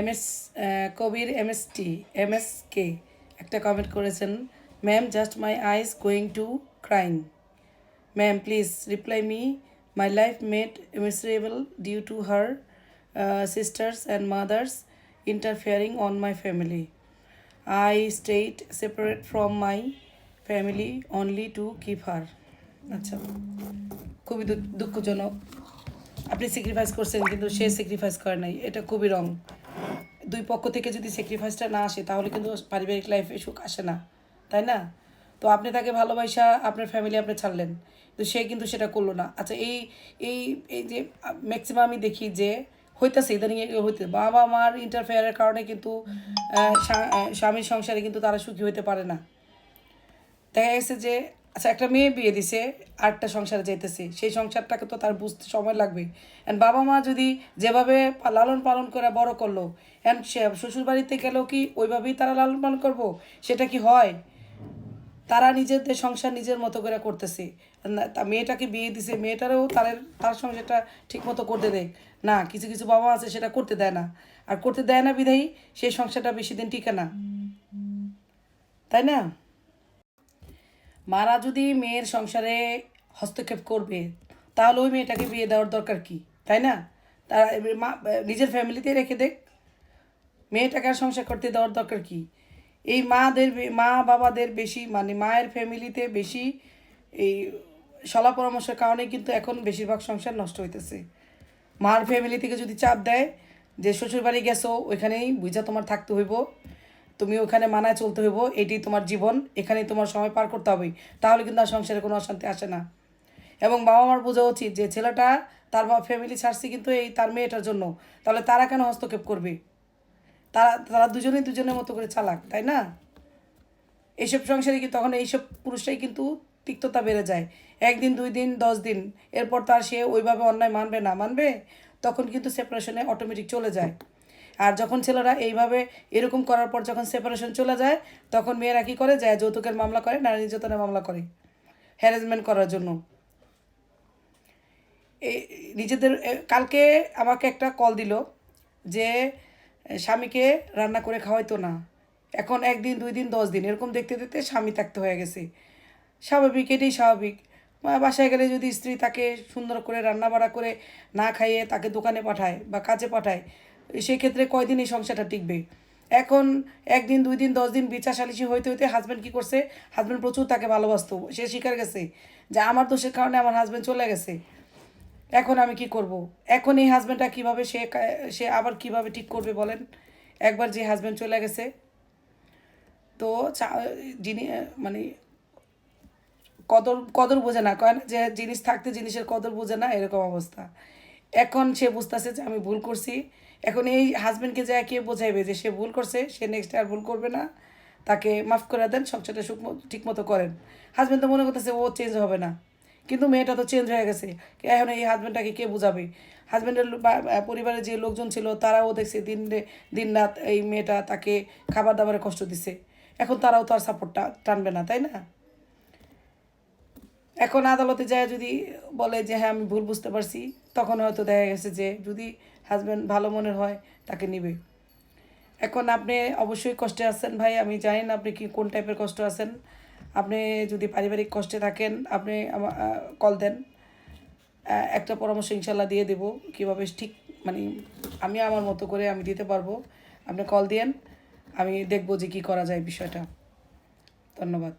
M S Kabir M S T M S K একটা comment করেছেন ma'am just my eyes going to cry ma'am please reply me my life made miserable due to her sisters and mothers interfering on my family. I stayed separate from my family only to keep her. আচ্ছা খুবই দুঃখজনক। আপনি sacrifice করছেন, কিন্তু সে sacrifice করে নাই। এটা খুবই রং দুই পক্ষ থেকে যদি স্যাক্রিফাইসটা না আসে, তাহলে কিন্তু পারিবারিক লাইফে সুখ আসে না। তাই না? তো আপনি তাকে ভালোবাসা আপনার ফ্যামিলি আপনি ছাড়লেন। তো সে কিন্তু সেটা করল না। আচ্ছা এই এই এই যে ম্যাক্সিমাম আমি দেখি যে, হইতেছে, ইদানিং হইতে, বাবা মার ইন্টারফেয়ারের কারণে কিন্তু স্বামীর সংসারে কিন্তু তারা সুখী হইতে পারে না। দেখা গেছে যে আচ্ছা একটা মেয়ে বিয়ে দিছে আটটা সংসারে যাইতেছে, সেই সংসারটাকে তো তার বুঝতে সময় লাগবে। অ্যান্ড বাবা মা যদি যেভাবে লালন পালন করে বড় করল অ্যান্ড সে শ্বশুর বাড়িতে গেলেও কি ওইভাবেই তারা লালন পালন করব? সেটা কি হয়? তারা নিজেদের সংসার নিজের মতো করে করতেছে। তা মেয়েটাকে বিয়ে দিছে, মেয়েটারও তাদের, তার সংসারটা ঠিক মতো করতে দেয়। না, কিছু কিছু বাবা আছে সেটা করতে দেয় না। আর করতে দেয় না বিধায়ী, সেই সংসারটা বেশি দিন টিকে না। তাই না? মারা যদি মেয়ের সংসারে হস্তক্ষেপ করবে, তাহলে ওই মেয়েটাকে বিয়ে দেওয়ার দরকার কি? তাই না? তারা, মা, নিজের ফ্যামিলিতে রেখে দেখ। মেয়েটাকে আর সংসার করতে দেওয়ার দরকার কি? এই মাদের মা বাবাদের বেশি মানে মায়ের ফ্যামিলিতে বেশি এই সলা পরামর্শের কারণে কিন্তু এখন বেশিরভাগ সংসার নষ্ট হইতেছে। মার ফ্যামিলি থেকে যদি চাপ দেয় যে, শ্বশুরবাড়ি গেছো, ওইখানেই বুঝা তোমার থাকতে হইব। তুমি ওখানে মানায় চলতে হইব, এটি তোমার জীবন, এখানেই তোমার সময় পার করতে হবে। তাহলে কিন্তু আর সংসারে কোনো অশান্তি আসে না। এবং বাবা মার বোঝা উচিত যে ছেলেটা তার ফ্যামিলি ছাড়ছে কিন্তু এই তার মেয়েটার জন্য। তাহলে তারা কেন হস্তক্ষেপ করবে? তারা তারা দুজনেই দুজনের মতো করে চালাক, তাই না? এইসব সংসারে কি তখন এইসব পুরুষরাই কিন্তু তিক্ততা বেড়ে যায়। একদিন, দুই দিন, দশ দিন, এরপর তার সে ওইভাবে অন্যায় মানবে না। মানবে? তখন কিন্তু সেপারেশনে অটোমেটিক চলে যায়। আর যখন ছেলেরা এইভাবে এরকম করার পর যখন সেপারেশন চলে যায়, তখন মেয়েরা কী করে? যায় যৌতুকের মামলা করে, নারী নির্যাতনের মামলা করে। হ্যারাসমেন্ট করার জন্য। এই নিজেদের কালকে আমাকে একটা কল দিল যে, স্বামীকে রান্না করে খাওয়াইতো না। এখন একদিন, দুই দিন, দশ দিন, এরকম দেখতে দেখতে স্বামী থাকতে হয়ে গেছে। স্বাভাবিক, এটাই স্বাভাবিক। বাসায় গেলে যদি স্ত্রী তাকে সুন্দর করে রান্না বাড়া করে না খাইয়ে তাকে দোকানে পাঠায় বা কাজে পাঠায় সেই ক্ষেত্রে কয়দিন এই সংসারটা টিকবে? এখন একদিন, দুই দিন, দশ দিন বিচার সালিশি হইতে হইতে হাজব্যান্ড কী করছে? হাজব্যান্ড প্রচুর তাকে ভালোবাসত, সে স্বীকার গেছে যে আমার দোষের কারণে আমার হাজব্যান্ড চলে গেছে। এখন আমি কি করব? এখন এই হাজব্যান্ডটা কীভাবে সে সে আবার কীভাবে ঠিক করবে বলেন? একবার যে হাজব্যান্ড চলে গেছে, তো যিনি মানে কদর কদর বোঝে না, কয় না? যে জিনিস থাকতে জিনিসের কদর বোঝে না, এরকম অবস্থা। এখন সে বুঝতেছে যে আমি ভুল করছি। এখন এই হাজব্যান্ডকে যা কে বোঝাইবে যে সে ভুল করছে, সে নেক্সট আর ভুল করবে না। তাকে মাফ করে দেন, সংসারটা সুখ ঠিক মতো করেন। হাজব্যান্ড তো মনে করতেছে, ও চেঞ্জ হবে না। কিন্তু মেয়েটা তো চেঞ্জ হয়ে গেছে। এখন এই হাজব্যান্ডটাকে কে বুঝাবে? হাজব্যান্ডের পরিবারের যে লোকজন ছিল, তারাও দেখছে দিন দিন রাত এই মেয়েটা তাকে খাবার দাবারে কষ্ট দিছে। এখন তারাও তো আর সাপোর্টটা টানবে না, তাই না? এখন আদালতে যায় যদি বলে যে হ্যাঁ আমি ভুল বুঝতে পারছি, তখন হয়তো দেখা গেছে যে, যদি হাজব্যান্ড ভালো মনের হয়, তাকে নিবে। এখন আপনি অবশ্যই কষ্টে আছেন ভাই, আমি জানি না আপনি কি, কোন টাইপের কষ্ট আছেন। আপনি যদি পারিবারিক কষ্টে থাকেন, আপনি কল দেন। একটা পরামর্শ ইনশাল্লাহ দিয়ে দেবো, কীভাবে ঠিক মানে আমি আমার মতো করে আমি দিতে পারব। আপনি কল দিয়েন, আমি দেখব যে কী করা যায় বিষয়টা। ধন্যবাদ।